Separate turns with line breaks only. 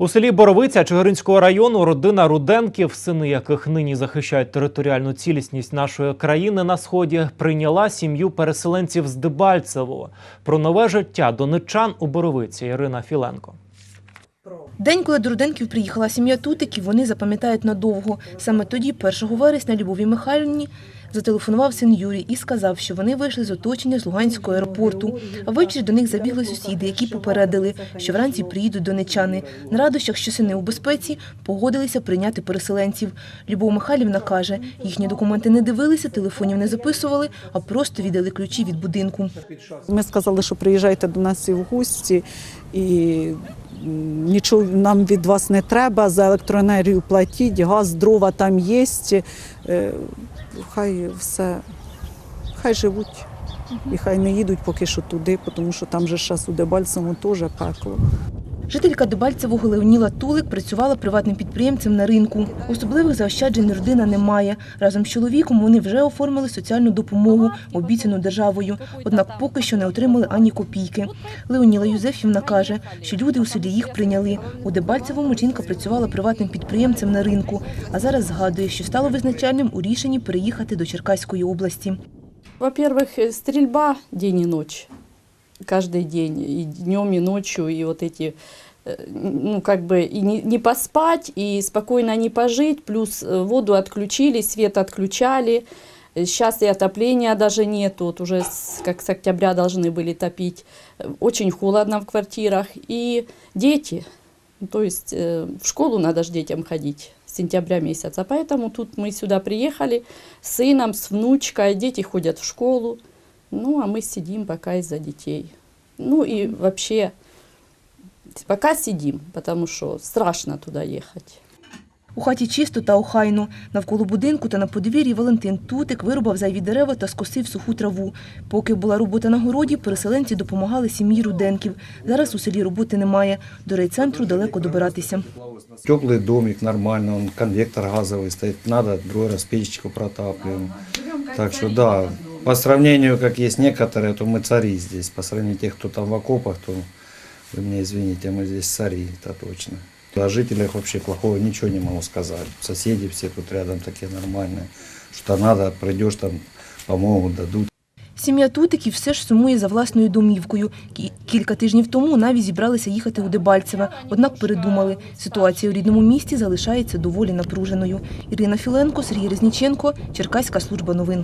У селі Боровиця Чигиринського району родина Руденків, сини яких нині захищають територіальну цілісність нашої країни на сході, прийняла сім'ю переселенців з Дебальцево. Про нове життя донечан у Боровиці Ірина Філенко.
День, коли до Руденків приїхала сім'я Тутиків, вони запам'ятають надовго. Саме тоді, 1 вересня, Любові Михайлівні зателефонував син Юрій і сказав, що вони вийшли з оточення з Луганського аеропорту. А ввечері до них забігли сусіди, які попередили, що вранці приїдуть донечани. На радощах, що сини у безпеці, погодилися прийняти переселенців. Любов Михайлівна каже, їхні документи не дивилися, телефонів не записували, а просто віддали ключі від будинку.
Ми сказали, що приїжджайте до нас і в гості, і нічого нам від вас не треба, за електроенергію платіть, газ, дрова там є. Е, Хай все, хай живуть. І хай не їдуть поки що туди, тому що там же зараз у Дебальцевому теж пекло.
Жителька Дебальцевого Леоніла Тулик працювала приватним підприємцем на ринку. Особливих заощаджень родина не має. Разом з чоловіком вони вже оформили соціальну допомогу, обіцяну державою. Однак поки що не отримали ані копійки. Леоніла Юзефівна каже, що люди у селі їх прийняли. У Дебальцевому жінка працювала приватним підприємцем на ринку, а зараз згадує, що стало визначальним у рішенні переїхати до Черкаської області.
Во-первых, стрельба день и ночь. Каждый день, и днем, и ночью, и вот эти, э, ну, как бы, и не, не поспать, и спокойно не пожить, плюс э, воду отключили, свет отключали, сейчас и отопления даже нету, вот уже с, как с октября должны были топить, Э, очень холодно в квартирах, и дети, то есть э, в школу надо же детям ходить с сентября месяца, поэтому тут мы сюда приехали с сыном, с внучкой, дети ходят в школу, ну а мы сидим пока из-за детей. Ну и вообще пока сидим, потому что страшно туда ехать.
У хаті чисто та охайно. Навколо будинку та на подвір'ї Валентин Тутик вирубав зайві дерева та скосив суху траву. Поки була робота на городі, переселенці допомагали сім'ї Руденків. Зараз у селі роботи немає. До райцентру далеко добиратися.
Теплый домик, нормально, он конвектор газовый стоит, надо другой раз печечку протапливаем. Так что да, по сравнению, как есть некоторые, то мы цари здесь. По сравнению тех, кто там в окопах, то вы меня извините, мы здесь цари, это точно. О жителях вообще плохого ничего не могу сказать. Соседи все тут рядом такие нормальные. Что надо, придешь там, помогут, дадут.
Сім'я Тутиків все ж сумує за власною домівкою. Кі- Кілька тижнів тому навіть зібралися їхати у Дебальцеве, однак передумали. Ситуація у рідному місті залишається доволі напруженою. Ірина Філенко, Сергій Резніченко, Черкаська служба новин.